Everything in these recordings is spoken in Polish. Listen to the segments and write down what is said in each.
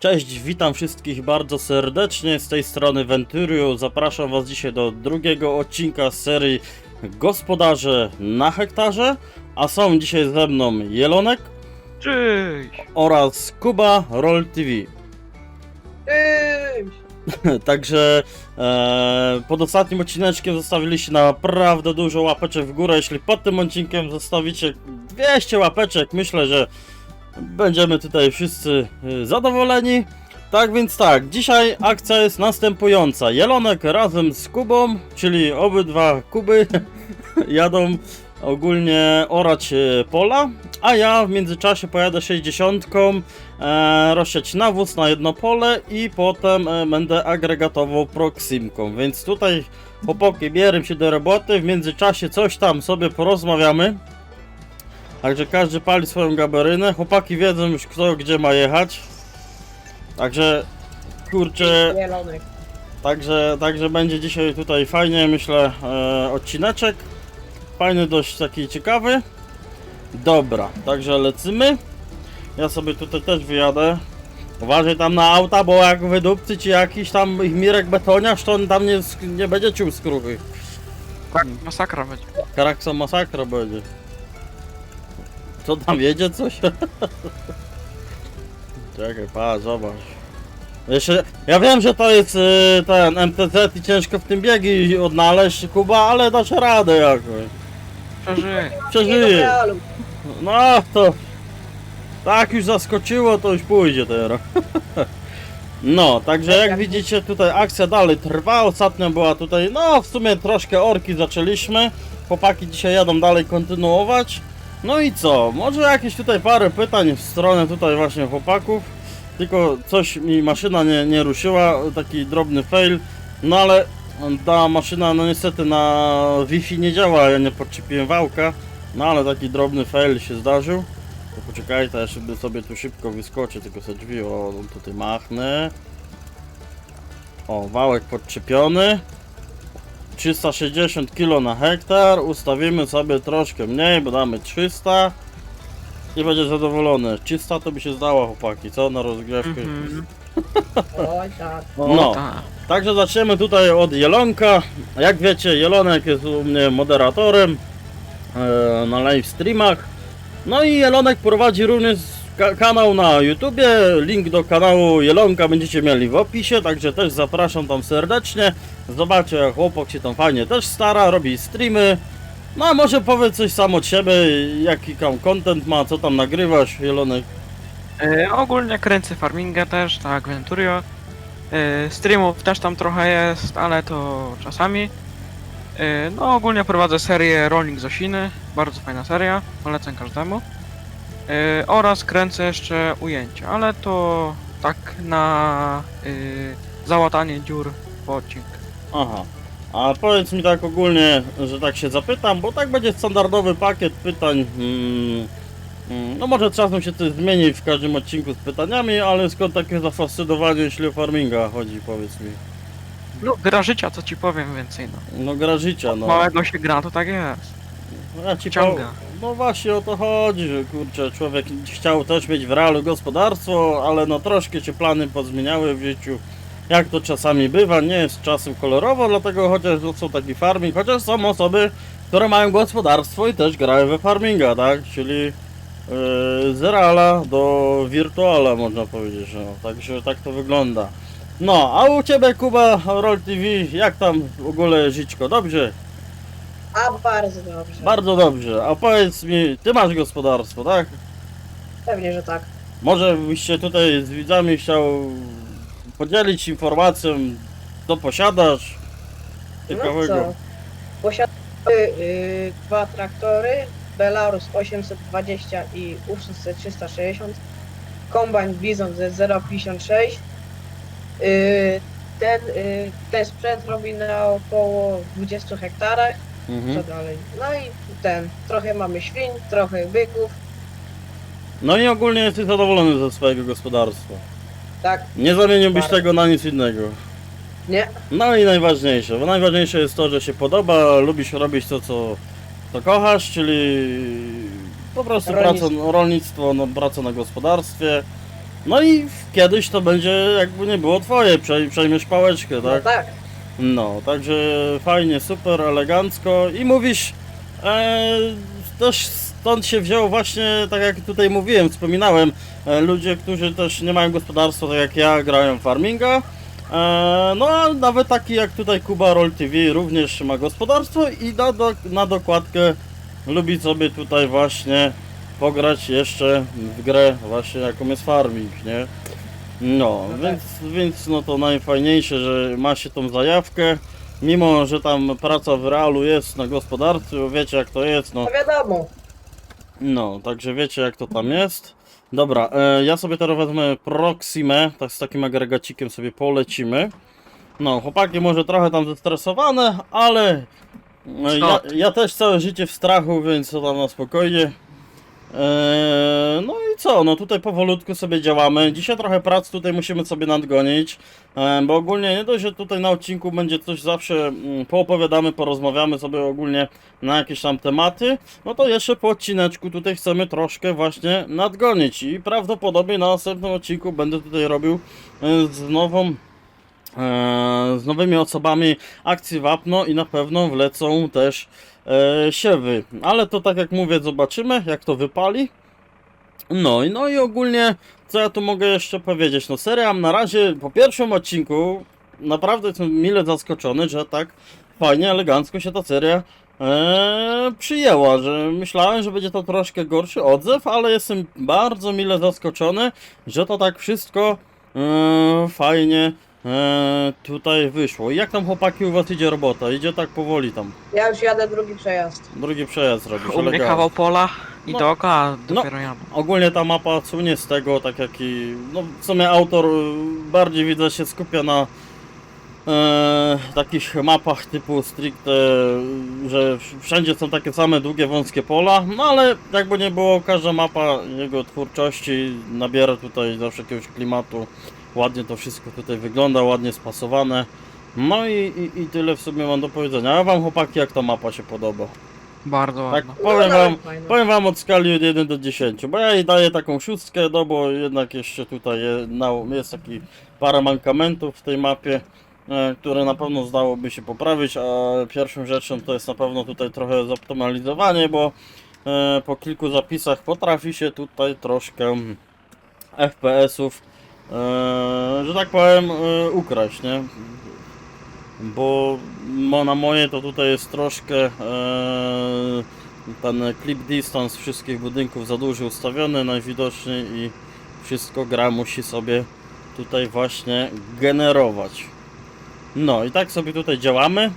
Cześć, witam wszystkich bardzo serdecznie z tej strony Venturio. Zapraszam Was dzisiaj do drugiego odcinka z serii Gospodarze na hektarze. A są dzisiaj ze mną Jelonek Cześć! oraz Kuba Roll TV. Cześć! Także e, pod ostatnim odcineczkiem zostawiliście naprawdę dużo łapeczek w górę. Jeśli pod tym odcinkiem zostawicie 200 łapeczek, myślę, że będziemy tutaj wszyscy e, zadowoleni. Tak więc tak, dzisiaj akcja jest następująca. Jelonek razem z Kubą, czyli obydwa Kuby, jadą ogólnie orać e, pola, a ja w międzyczasie pojadę 60 e, rozsiać nawóz na jedno pole i potem e, będę agregatował proksimką, więc tutaj chłopaki bierę się do roboty, w międzyczasie coś tam sobie porozmawiamy. Także każdy pali swoją gabarynę, chłopaki wiedzą już kto gdzie ma jechać. Także kurczę. Także, także będzie dzisiaj tutaj fajnie, myślę, e, odcineczek. Fajny, dość taki ciekawy. Dobra, także lecimy. Ja sobie tutaj też wyjadę. Uważaj tam na auta, bo jak wydupcy ci jakiś tam ich Mirek Betoniarz, to on tam nie, nie będzie czuł skruchy. Tak, masakra będzie. Karaksa masakra będzie. Co tam jedzie coś? Czekaj, pa, zobacz. Jeszcze, ja wiem, że to jest y, ten MTZ i ciężko w tym biegi odnaleźć, Kuba, ale dasz radę jakoś. Przeżyj. Nie do Przeżyje. realu. No to tak już zaskoczyło, to już pójdzie teraz. No, także jak widzicie tutaj akcja dalej trwa. Ostatnio była tutaj, no w sumie troszkę orki zaczęliśmy. Chłopaki dzisiaj jadą dalej kontynuować. No i co? Może jakieś tutaj parę pytań w stronę tutaj właśnie chłopaków. Tylko coś mi maszyna nie, nie ruszyła, taki drobny fail. No ale ta maszyna no niestety na Wi-Fi nie działa, ja nie podczepiłem wałka. No ale taki drobny fail się zdarzył. To poczekaj, ja sobie, sobie tu szybko wyskoczę, tylko sobie drzwi, o tutaj machnę. O, wałek podczepiony. 360 kg na hektar, ustawimy sobie troszkę mniej, bo damy 300 i będzie zadowolony. 300 to by się zdało chłopaki, co na rozgrzewkę. Mhm. Oj tak. No, tak. Także zaczniemy tutaj od Jelonka. Jak wiecie, Jelonek jest u mnie moderatorem e, na live streamach. No i Jelonek prowadzi również ka- kanał na YouTubie. Link do kanału Jelonka będziecie mieli w opisie, także też zapraszam tam serdecznie. Zobaczcie, chłopak się tam fajnie też stara, robi streamy. No a może powiedz coś sam od siebie, jaki tam content ma, co tam nagrywasz, Jelonek. E, ogólnie kręcę farmingę też, tak, Venturio. E, streamów też tam trochę jest, ale to czasami. E, no ogólnie prowadzę serię Rolling z Osiny, bardzo fajna seria, polecam każdemu. E, oraz kręcę jeszcze ujęcia, ale to tak na e, załatanie dziur po odcinku. Aha. A powiedz mi tak ogólnie, że tak się zapytam, bo tak będzie standardowy pakiet pytań. Mm, mm, no może czasem się coś zmieni w każdym odcinku z pytaniami, ale skąd takie zafascynowanie, jeśli o farminga chodzi, powiedz mi. No gra życia, co ci powiem więcej, no. No gra życia, no. Małego się gra, to tak jest. Ja ci ciąga. No właśnie o to chodzi, że kurczę, człowiek chciał też mieć w realu gospodarstwo, ale no troszkę się plany pozmieniały w życiu. Jak to czasami bywa, nie jest czasem kolorowo, dlatego chociaż są taki farming, chociaż są osoby, które mają gospodarstwo i też grają we farminga, tak? Czyli yy, z reala do wirtuala można powiedzieć, no. Także tak to wygląda. No, a u Ciebie Kuba, Roll TV, jak tam w ogóle żyćko? Dobrze? A bardzo dobrze. Bardzo dobrze. A powiedz mi, ty masz gospodarstwo, tak? Pewnie, że tak. Może byś się tutaj z widzami chciał podzielić informacją, co posiadasz No ciekawego. co? Posiadamy y, dwa traktory. Belarus 820 i Ursus 360. Kombajn Bizon ze 056. Y, ten, y, ten sprzęt robi na około 20 hektarach. Co Mhm. dalej? No i ten. Trochę mamy świń, trochę byków. No i ogólnie jesteś zadowolony ze swojego gospodarstwa. Tak, Nie zamieniłbyś Bardzo. tego na nic innego. nie? No i najważniejsze, bo najważniejsze jest to, że się podoba, lubisz robić to, co, co kochasz, czyli po prostu Rolnictwo. praca, rolnictwo, no, praca na gospodarstwie. No i kiedyś to będzie jakby nie było twoje, przej- przejmiesz pałeczkę, No tak? tak. No, także fajnie, super, elegancko i mówisz, e, też stąd się wzięło właśnie, tak jak tutaj mówiłem, wspominałem, e, ludzie, którzy też nie mają gospodarstwa, tak jak ja, grają farminga, e, no a nawet taki jak tutaj Kuba Roll TV również ma gospodarstwo i na, do, na dokładkę lubi sobie tutaj właśnie pograć jeszcze w grę właśnie jaką jest farming, nie? No, No tak. więc, więc no to najfajniejsze, że ma się tą zajawkę. Mimo, że tam praca w realu jest na gospodarce, wiecie jak to jest, no. No wiadomo. No, także wiecie jak to tam jest. Dobra, e, ja sobie teraz wezmę Proximę, tak z takim agregacikiem sobie polecimy. No, chłopaki może trochę tam zestresowane, ale e, ja, ja też całe życie w strachu, więc to tam na spokojnie. Eee, no i co, no tutaj powolutku sobie działamy. Dzisiaj trochę prac tutaj musimy sobie nadgonić, e, bo ogólnie nie dość, że tutaj na odcinku będzie coś zawsze mm, poopowiadamy, porozmawiamy sobie ogólnie na jakieś tam tematy, no to jeszcze po odcineczku tutaj chcemy troszkę właśnie nadgonić i prawdopodobnie na następnym odcinku będę tutaj robił e, z nową e, z nowymi osobami akcji Wapno i na pewno wlecą też siewy. Ale to tak jak mówię, zobaczymy jak to wypali. No i no i ogólnie co ja tu mogę jeszcze powiedzieć? No seria na razie po pierwszym odcinku naprawdę jestem mile zaskoczony, że tak fajnie, elegancko się ta seria e, przyjęła, że myślałem, że będzie to troszkę gorszy odzew, ale jestem bardzo mile zaskoczony, że to tak wszystko e, fajnie e, tutaj wyszło. I jak tam chłopaki u was idzie robota? Idzie tak powoli tam. Ja już jadę drugi przejazd. Drugi przejazd robisz, U mnie elegancko. kawał pola i No. dookoła dopiero ja. Ogólnie ta mapa słynie z tego, tak jak i. No, w sumie autor y, bardziej widzę się skupia na takich mapach typu stricte, że wszędzie są takie same długie, wąskie pola. No ale jakby nie było, każda mapa jego twórczości nabiera tutaj zawsze jakiegoś klimatu. Ładnie to wszystko tutaj wygląda, ładnie spasowane. No i, i, i tyle w sumie mam do powiedzenia. A wam chłopaki, jak ta mapa się podoba? Bardzo Tak, ładna. powiem no, wam. Powiem wam od skali od 1 do 10, bo ja jej daję taką szóstkę, no bo jednak jeszcze tutaj jest taki parę mankamentów w tej mapie, e, które na pewno zdałoby się poprawić, a pierwszą rzeczą to jest na pewno tutaj trochę zoptymalizowanie, bo e, po kilku zapisach potrafi się tutaj troszkę FPS-ów, e, że tak powiem, e, ukraść, nie? Bo na moje to tutaj jest troszkę e, ten clip distance wszystkich budynków za duży ustawiony najwidoczniej i wszystko gra musi sobie tutaj właśnie generować. No i tak sobie tutaj działamy.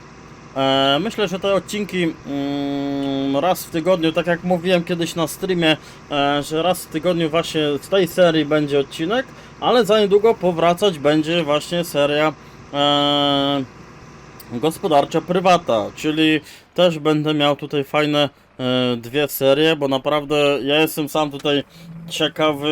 E, myślę, że te odcinki mm, raz w tygodniu, tak jak mówiłem kiedyś na streamie, e, że raz w tygodniu właśnie z tej serii będzie odcinek, ale za niedługo powracać będzie właśnie seria e, gospodarcza prywata, czyli też będę miał tutaj fajne dwie serie, bo naprawdę ja jestem sam tutaj ciekawy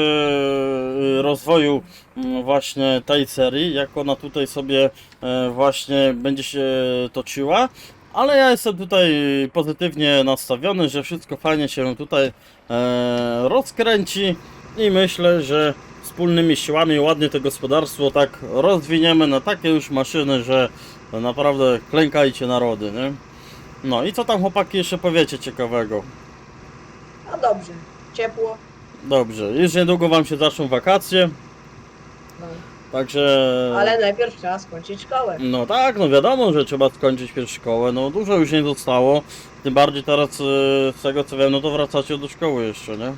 e, rozwoju mm, właśnie tej serii, jak ona tutaj sobie e, właśnie będzie się toczyła. Ale ja jestem tutaj pozytywnie nastawiony, że wszystko fajnie się tutaj e, rozkręci i myślę, że wspólnymi siłami ładnie to gospodarstwo tak rozwiniemy na takie już maszyny, że naprawdę klękajcie narody, nie? No i co tam chłopaki jeszcze powiecie ciekawego? No dobrze. Ciepło. Dobrze, już niedługo wam się zaczną wakacje, No. także... Ale najpierw trzeba skończyć szkołę. No tak, no wiadomo, że trzeba skończyć pierwszą szkołę, no dużo już nie zostało, tym bardziej teraz e, z tego co wiem, no to wracacie do szkoły jeszcze, nie?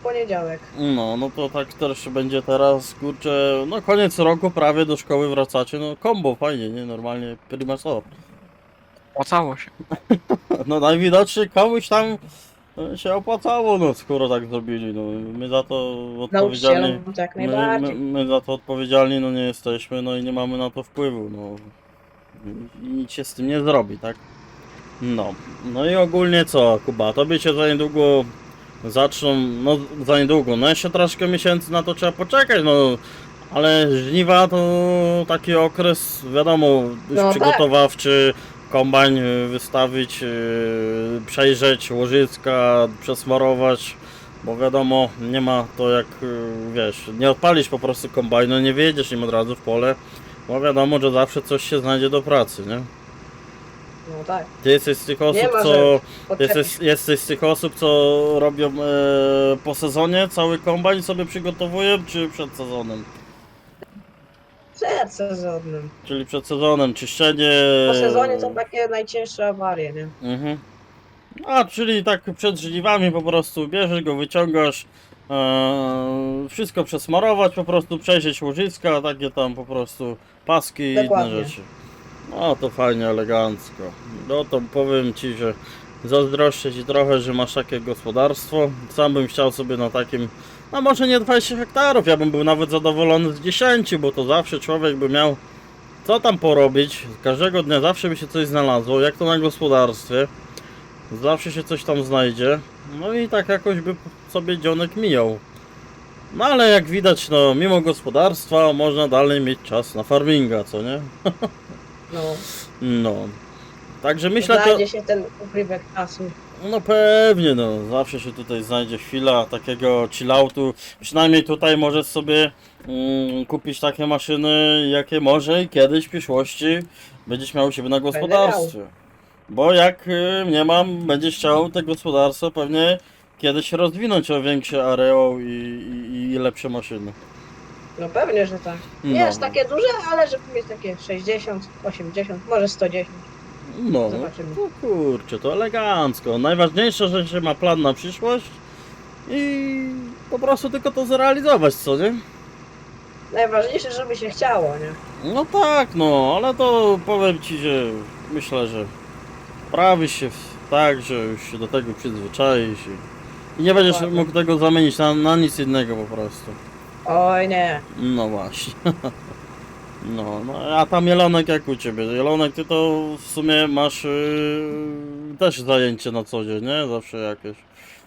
W poniedziałek. No, no to tak też będzie teraz, kurczę, no koniec roku, prawie do szkoły wracacie, no kombo, fajnie, nie? Normalnie prima sort. Opłacało się. No najwidoczniej komuś tam się opłacało, no skoro tak zrobili, no my za to odpowiedzialni, Nauczycielom jak my, my, my za to odpowiedzialni no nie jesteśmy, no i nie mamy na to wpływu, no i nic się z tym nie zrobi, tak? No, no i ogólnie co, Kuba, tobie się za niedługo zaczną, no za niedługo, no jeszcze troszkę miesięcy na to trzeba poczekać, no ale żniwa to taki okres, wiadomo, już No tak. przygotowawczy, kombajn y, wystawić, y, przejrzeć łożyska, przesmarować, Bo wiadomo, nie ma to jak, y, wiesz, nie odpalisz po prostu kombajnu, nie wjedziesz im od razu w pole, bo wiadomo, że zawsze coś się znajdzie do pracy, nie? No tak. Ty jesteś z tych osób, ma, co... Jesteś, jesteś z tych osób, co robią e, po sezonie, cały kombajn sobie przygotowują, czy przed sezonem? Przed sezonem. Czyli przed sezonem, czyszczenie... Po sezonie to takie najcięższe awarie, nie? Mhm. A, czyli tak przed żniwami po prostu bierzesz go, wyciągasz, e, wszystko przesmarować, po prostu przejrzeć łożyska, takie tam po prostu paski i inne Dokładnie. rzeczy. No to fajnie, elegancko. No to powiem Ci, że zazdroszczę Ci trochę, że masz takie gospodarstwo. Sam bym chciał sobie na takim, no może nie 20 hektarów, ja bym był nawet zadowolony z 10, bo to zawsze człowiek by miał co tam porobić. Każdego dnia zawsze by się coś znalazło, jak to na gospodarstwie. Zawsze się coś tam znajdzie. No i tak jakoś by sobie dzionek mijał. No ale jak widać, no mimo gospodarstwa można dalej mieć czas na farminga, co nie? No. No. Także myślę, to, Znajdzie się ten ukrywek czasu. No pewnie, no zawsze się tutaj znajdzie chwila takiego chilloutu. Przynajmniej tutaj możesz sobie mm, kupić takie maszyny, jakie może i kiedyś w przyszłości będziesz miał u siebie na gospodarstwie. Bo jak y, nie mam, będziesz chciał te gospodarstwo pewnie kiedyś rozwinąć o większy areał i, i, i lepsze maszyny. No pewnie, że tak. No. Nie jest takie duże, ale żeby mieć takie 60, 80, może 110. No, Zobaczymy. no kurczę, to elegancko. Najważniejsze, że się ma plan na przyszłość i po prostu tylko to zrealizować, co nie? Najważniejsze, żeby się chciało, nie? No tak, no, ale to powiem ci, że myślę, że prawi się w- tak, że już się do tego przyzwyczaisz i, i nie będziesz Dokładnie. mógł tego zamienić na, na nic innego po prostu. Oj nie. No właśnie. No, no, a tam Jelonek jak u Ciebie? Jelonek, Ty to w sumie masz yy, też zajęcie na co dzień, nie? Zawsze jakieś.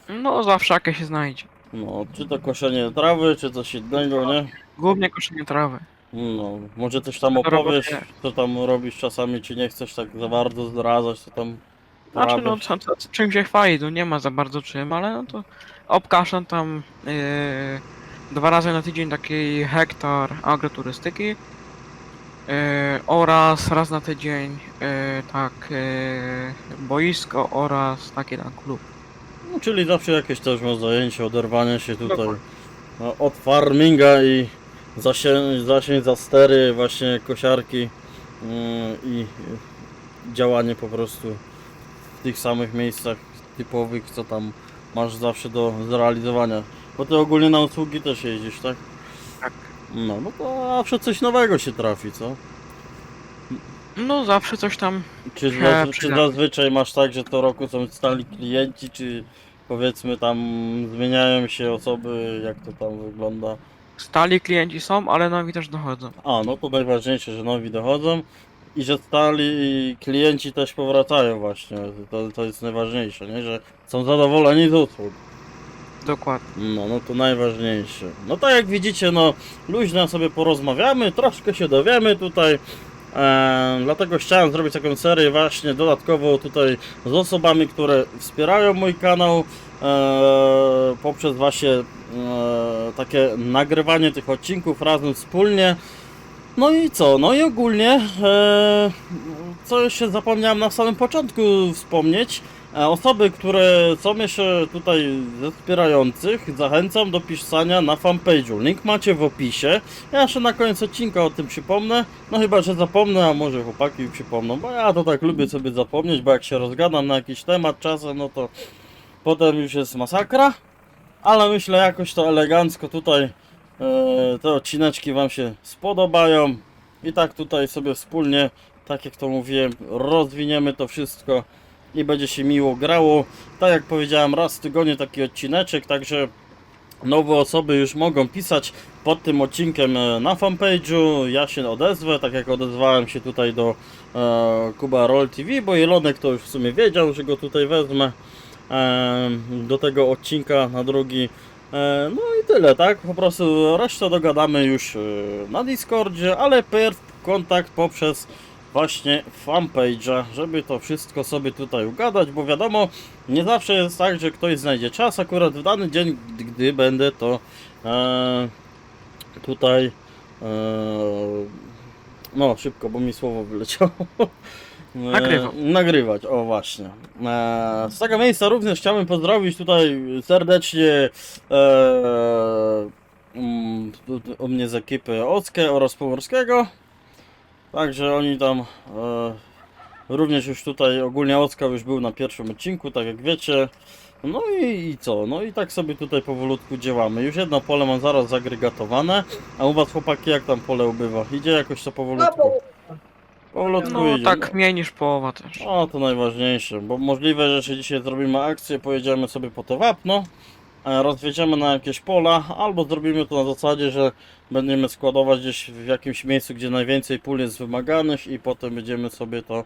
No zawsze jakieś się znajdzie. No, czy to koszenie trawy, czy coś innego, nie? Głównie koszenie trawy. No, może coś tam roboty opowiesz, co tam robisz czasami, czy nie chcesz tak za bardzo zdradzać, co tam Znaczy no co, co, czym się chwali, tu nie ma za bardzo czym, ale no to obkaszam tam yy, dwa razy na tydzień taki hektar agroturystyki oraz raz na tydzień yy, tak yy, boisko oraz taki tam klub. No, czyli zawsze jakieś też masz zajęcie, oderwanie się tutaj no, od farminga i zasięg, zasięg za stery, właśnie kosiarki yy, i działanie po prostu w tych samych miejscach typowych, co tam masz zawsze do zrealizowania. Bo ty ogólnie na usługi też jeździsz, tak? No, no to zawsze coś nowego się trafi, co? No zawsze coś tam Czy, He, zaz- czy przyda. zazwyczaj masz tak, że co roku są stali klienci, czy powiedzmy tam zmieniają się osoby, jak to tam wygląda? stali klienci są, ale nowi też dochodzą. A, no to najważniejsze, że nowi dochodzą i że stali klienci też powracają właśnie. To, to jest najważniejsze, nie? Że są zadowoleni z usług. Dokładnie. No, no to najważniejsze. No tak jak widzicie, no luźno sobie porozmawiamy, troszkę się dowiemy tutaj. E, dlatego chciałem zrobić taką serię właśnie dodatkowo tutaj z osobami, które wspierają mój kanał e, poprzez właśnie e, takie nagrywanie tych odcinków razem wspólnie. No i co? No i ogólnie, e, co jeszcze zapomniałem na samym początku wspomnieć, osoby, które są jeszcze tutaj ze wspierających, zachęcam do pisania na fanpage'u. Link macie w opisie. Ja jeszcze na koniec odcinka o tym przypomnę. No chyba, że zapomnę, a może chłopaki przypomną, bo ja to tak lubię sobie zapomnieć, bo jak się rozgadam na jakiś temat czasem, no to potem już jest masakra. Ale myślę jakoś to elegancko tutaj e, te odcineczki Wam się spodobają. I tak tutaj sobie wspólnie, tak jak to mówiłem, rozwiniemy to wszystko i będzie się miło grało. Tak jak powiedziałem, raz w tygodniu taki odcineczek, także nowe osoby już mogą pisać pod tym odcinkiem e, na fanpage'u. Ja się odezwę, tak jak odezwałem się tutaj do e, Kuba Roll TV, bo Jelonek to już w sumie wiedział, że go tutaj wezmę e, do tego odcinka na drugi. E, no i tyle, tak? Po prostu resztę dogadamy już e, na Discordzie, ale pierw kontakt poprzez właśnie fanpage'a, żeby to wszystko sobie tutaj ugadać, bo wiadomo, nie zawsze jest tak, że ktoś znajdzie czas akurat w dany dzień, gdy, będę to e, tutaj e, no szybko, bo mi słowo wyleciało. E, Nagrywał. Nagrywać, o właśnie. E, z tego miejsca również chciałbym pozdrowić tutaj serdecznie e, mm, u mnie z ekipy Ockę oraz Pomorskiego. Także oni tam e, również już tutaj ogólnie Ocka już był na pierwszym odcinku, tak jak wiecie. No i, i co? No i tak sobie tutaj powolutku działamy. Już jedno pole mam zaraz zagregatowane. A u was chłopaki jak tam pole ubywa? Idzie jakoś to powolutku? Powolutku No idzie. tak mniej niż połowa też. O, to najważniejsze, bo możliwe, że dzisiaj zrobimy akcję, pojedziemy sobie po to wapno, rozwiedziemy na jakieś pola, albo zrobimy to na zasadzie, że będziemy składować gdzieś w jakimś miejscu, gdzie najwięcej pól jest wymaganych i potem będziemy sobie to, e,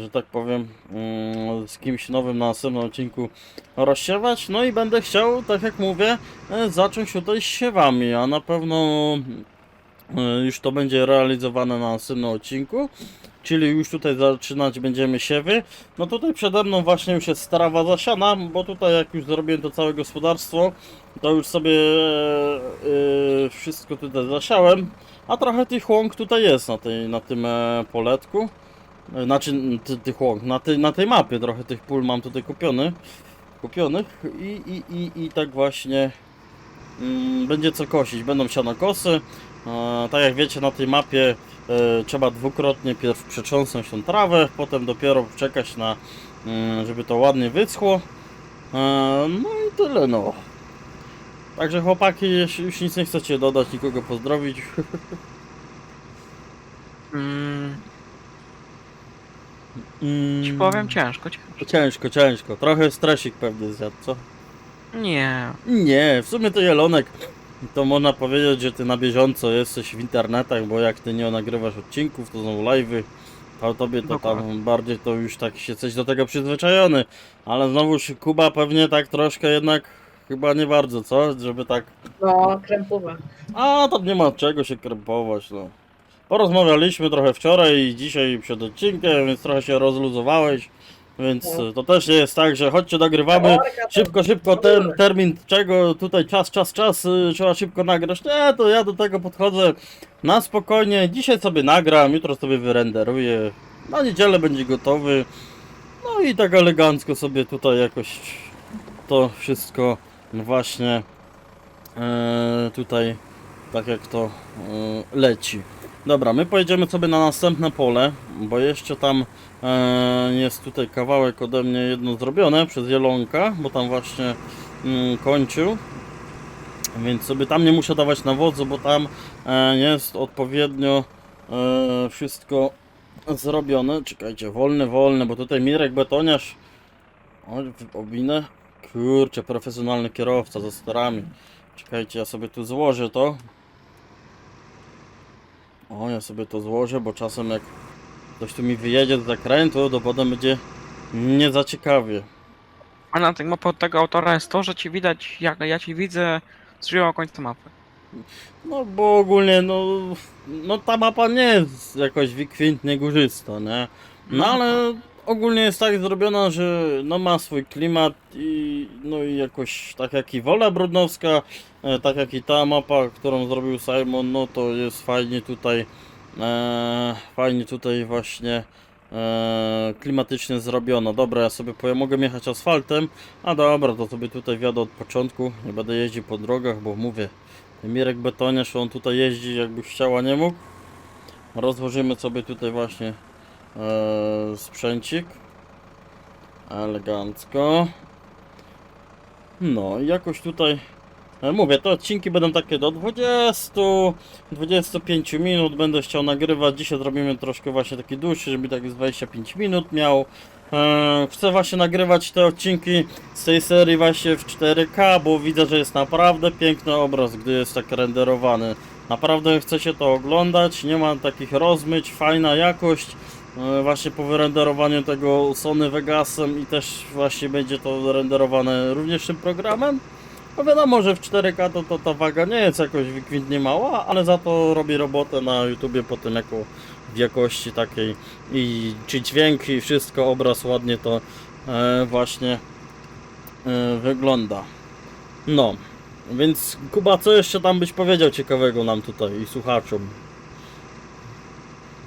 że tak powiem, mm, z kimś nowym na następnym odcinku rozsiewać. No i będę chciał, tak jak mówię, e, zacząć tutaj z siewami, a na pewno e, już to będzie realizowane na następnym odcinku czyli już tutaj zaczynać będziemy siewy. No tutaj przede mną właśnie już jest trawa zasiana, bo tutaj jak już zrobiłem to całe gospodarstwo, to już sobie e, wszystko tutaj zasiałem, a trochę tych łąk tutaj jest na, tej, na tym e, poletku. E, Znaczy ty, tych łąk, na tej, na tej mapie trochę tych pól mam tutaj kupiony, kupionych i, i, i, i tak właśnie mm, będzie co kosić. Będą sianokosy. Tak jak wiecie na tej mapie e, trzeba dwukrotnie pierw przetrząsnąć tą trawę, potem dopiero czekać na, mm, żeby to ładnie wyschło. E, no i tyle no. Także chłopaki, jeśli już nic nie chcecie dodać, nikogo pozdrowić. Mm, Mm, ci powiem ciężko, ciężko. Ciężko, ciężko. Trochę stresik pewnie zjadł, co? Nie. Nie, w sumie to Jelonek, to można powiedzieć, że ty na bieżąco jesteś w internetach, bo jak ty nie nagrywasz odcinków, to są live'y, to tobie to tam Dokładnie. bardziej to już tak się jesteś do tego przyzwyczajony, ale znowuż Kuba pewnie tak troszkę jednak chyba nie bardzo, co? Żeby tak, no, krępowa. a tam nie ma czego się krępować, no. Porozmawialiśmy trochę wczoraj i dzisiaj przed odcinkiem, więc trochę się rozluzowałeś, więc No. to też nie jest tak, że chodźcie nagrywamy, Szybko, szybko, ten termin czego tutaj czas, czas, czas, y, trzeba szybko nagrać. Nie, to ja do tego podchodzę na spokojnie. Dzisiaj sobie nagram, jutro sobie wyrenderuję. Na niedzielę będzie gotowy. No i tak elegancko sobie tutaj jakoś to wszystko właśnie e, tutaj tak jak to e, leci. Dobra, my pojedziemy sobie na następne pole, bo jeszcze tam jest tutaj kawałek ode mnie jedno zrobione przez Jelonka, bo tam właśnie mm, kończył. Więc sobie tam nie muszę dawać nawozu, bo tam e, jest odpowiednio e, wszystko zrobione. Czekajcie, wolne, wolne, bo tutaj Mirek Betoniarz. O, obinę. Kurczę, profesjonalny kierowca ze starami. Czekajcie, ja sobie tu złożę to. O, ja sobie to złożę, bo czasem jak ktoś tu mi wyjedzie z zakrętu, to potem będzie nie za ciekawie. A na tym mapie od tego autora jest to, że ci widać, jak ja ci widzę z żywego końca mapy. No bo ogólnie, no, no ta mapa nie jest jakoś wykwintnie górzysta, nie? No ale ogólnie jest tak zrobiona, że no ma swój klimat i no i jakoś tak jak i Wola Brodnowska, e, tak jak i ta mapa, którą zrobił Simon, no to jest fajnie tutaj, e, fajnie tutaj właśnie e, klimatycznie zrobiona. Dobra, ja sobie powiem, mogę jechać asfaltem, a dobra, to sobie tutaj wjadę od początku, nie będę jeździł po drogach, bo mówię, Mirek Betoniarz, on tutaj jeździ jakby chciał, a nie mógł. Rozłożymy sobie tutaj właśnie e, sprzęcik. Elegancko. No i jakoś tutaj mówię, te odcinki będą takie do 20 25 minut będę chciał nagrywać. Dzisiaj zrobimy troszkę właśnie taki dłuższy, żeby tak z 25 minut miał. E, chcę właśnie nagrywać te odcinki z tej serii właśnie w 4K, bo widzę, że jest naprawdę piękny obraz, gdy jest tak renderowany. Naprawdę chce się to oglądać, nie ma takich rozmyć, fajna jakość. E, Właśnie po wyrenderowaniu tego Sony Vegasem i też właśnie będzie to renderowane również tym programem. No wiadomo, że w 4K to, to ta waga nie jest jakoś wykwintnie mała, ale za to robi robotę na YouTubie po tym jako w jakości takiej i czy dźwięk i wszystko, obraz ładnie to e, właśnie e, wygląda. No, więc Kuba, co jeszcze tam byś powiedział ciekawego nam tutaj i słuchaczom?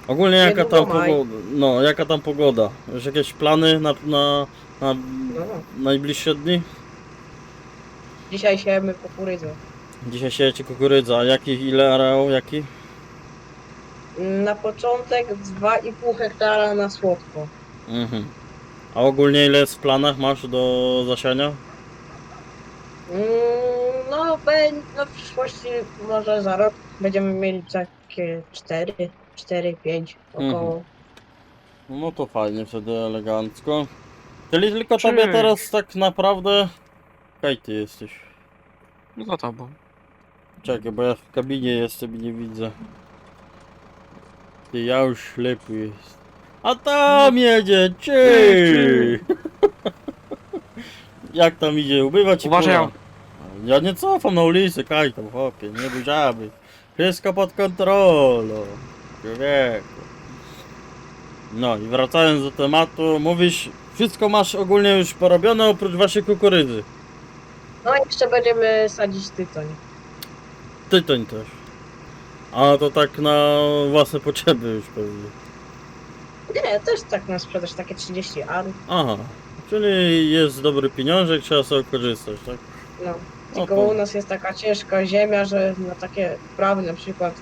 Ogólnie jaka tam pogoda? No, jaka tam pogoda? Już jakieś plany na, na, na No. najbliższe dni? Dzisiaj siejemy kukurydzę. Dzisiaj siejecie kukurydza, a jaki, ile areał, jaki? Na początek 2,5 hektara na słodko. Mhm. A ogólnie ile jest w planach masz do zasiania? Mm, No, be- no w przyszłości może za rok będziemy mieli takie 4, 4, 5 około. No to fajnie, wtedy elegancko. Czyli tylko Czy- tobie teraz tak naprawdę... Kaj ty jesteś? No za tobą. Czekaj, bo ja w kabinie jestem i nie widzę. Ty, ja już ślepy jest. A tam jedzie, czy? Jak tam idzie? Ubywa ci Uważaj, kula? Ja nie cofam na ulicy, kaj tam chłopie, nie żaby. Wszystko pod kontrolą. Człowieku. No i wracając do tematu, mówisz, wszystko masz ogólnie już porobione oprócz waszej kukurydzy. No i jeszcze będziemy sadzić tytoń. Tytoń też. A to tak na własne potrzeby już pewnie. Nie, też tak na sprzedaż, takie 30 arów. Aha, czyli jest dobry pieniążek, trzeba sobie korzystać, tak? No. O, Tylko to- u nas jest taka ciężka ziemia, że na takie uprawy, na przykład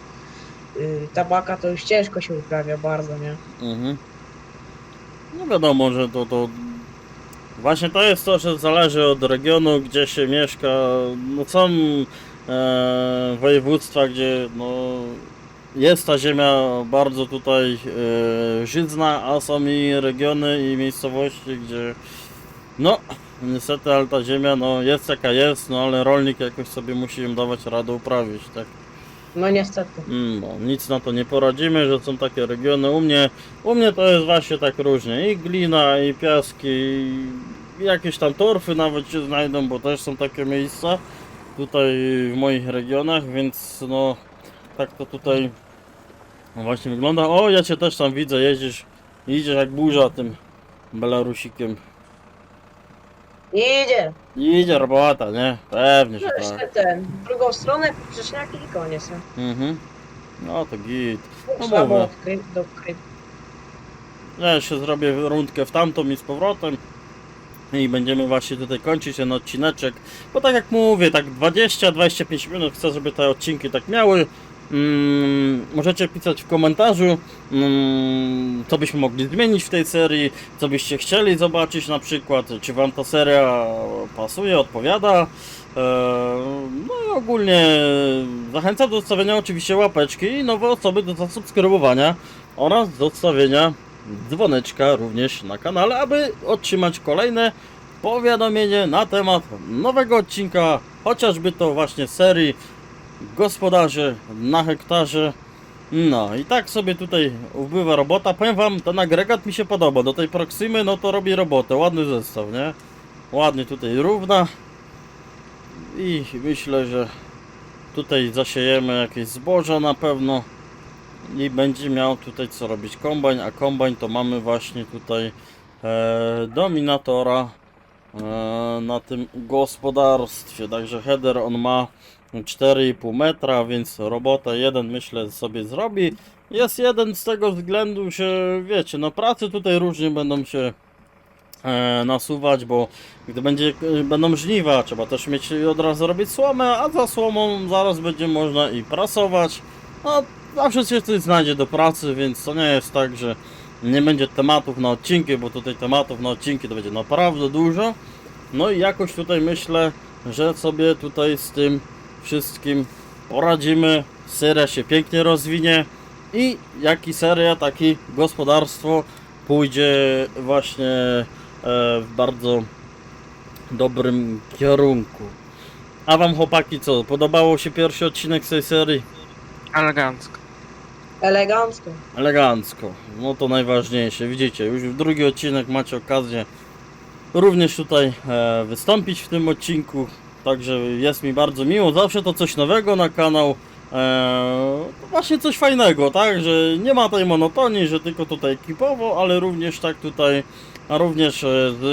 y, tabaka, to już ciężko się uprawia bardzo, nie? Mhm. No wiadomo, że to, to... Właśnie to jest to, że zależy od regionu, gdzie się mieszka. No są e, województwa, gdzie no, jest ta ziemia bardzo tutaj e, a są i regiony i miejscowości, gdzie no niestety, ale ta ziemia no jest jaka jest, no ale rolnik jakoś sobie musi ją dawać radę uprawić, tak? No niestety. No, nic na to nie poradzimy, że są takie regiony. U mnie, u mnie to jest właśnie tak różnie. I glina, i piaski, i jakieś tam torfy nawet się znajdą, bo też są takie miejsca tutaj w moich regionach, więc no tak to tutaj właśnie wygląda. O, ja cię też tam widzę, jeździsz, idziesz jak burza tym Belarusikiem. Idzie! Idzie robota, nie? Pewnie, że No tak. jeszcze ten, w drugą stronę, poprzeczniaki i koniec. nie? Mhm. No to git. No mówię. odkry- do Ja jeszcze zrobię rundkę w tamtą i z powrotem. I będziemy właśnie tutaj kończyć ten odcineczek. Bo tak jak mówię, tak 20-25 minut chcę, żeby te odcinki tak miały. Mm, możecie pisać w komentarzu, mm, co byśmy mogli zmienić w tej serii, co byście chcieli zobaczyć na przykład, czy wam ta seria pasuje, odpowiada. Eee, No i ogólnie zachęcam do zostawienia oczywiście łapeczki i nowe osoby do zasubskrybowania oraz zostawienia dzwoneczka również na kanale, aby otrzymać kolejne powiadomienie na temat nowego odcinka, chociażby to właśnie serii Gospodarze na hektarze. No i tak sobie tutaj ubywa robota. Powiem wam, ten agregat mi się podoba. Do tej Proximy, no to robi robotę. Ładny zestaw, nie? Ładnie tutaj równa. I myślę, że tutaj zasiejemy jakieś zboża na pewno i będzie miał tutaj co robić kombajn, a kombajn to mamy właśnie tutaj e, dominatora e, na tym gospodarstwie, także header on ma 4,5 metra, więc robotę jeden myślę sobie zrobi. Jest jeden z tego względu, że wiecie, no pracy tutaj różnie będą się e, nasuwać, bo gdy będzie, będą żniwa, trzeba też mieć od razu robić słomę, a za słomą zaraz będzie można i prasować. No, zawsze się coś znajdzie do pracy, więc to nie jest tak, że nie będzie tematów na odcinki, bo tutaj tematów na odcinki to będzie naprawdę dużo. No i jakoś tutaj myślę, że sobie tutaj z tym wszystkim poradzimy. Seria się pięknie rozwinie i jaki seria, taki gospodarstwo pójdzie właśnie e, w bardzo dobrym kierunku. A wam chłopaki co, podobało się pierwszy odcinek z tej serii? Elegancko. elegancko. Elegancko. No to najważniejsze. Widzicie, już w drugi odcinek macie okazję również tutaj e, wystąpić w tym odcinku. Także jest mi bardzo miło. Zawsze to coś nowego na kanał. e, właśnie coś fajnego, tak? Że nie ma tej monotonii, że tylko tutaj ekipowo, ale również tak tutaj, a również e, z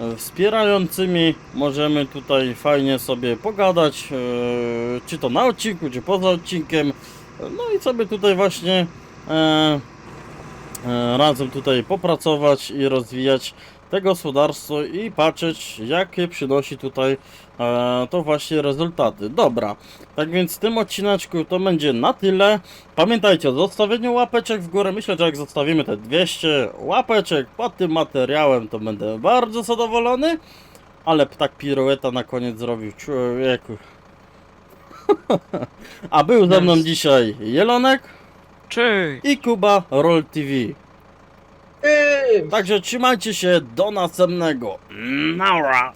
e, wspierającymi możemy tutaj fajnie sobie pogadać, e, czy to na odcinku, czy poza odcinkiem. No i sobie tutaj właśnie e, e, razem tutaj popracować i rozwijać te gospodarstwo i patrzeć jakie przynosi tutaj e, to właśnie rezultaty. Dobra, tak więc w tym odcineczku to będzie na tyle. Pamiętajcie o zostawieniu łapeczek w górę. Myślę, że jak zostawimy te 200 łapeczek pod tym materiałem, to będę bardzo zadowolony. Ale ptak pirueta na koniec zrobił człowieku. A był ze mną dzisiaj Jelonek Czy i Kuba Roll TV. Także trzymajcie się do następnego. Nara!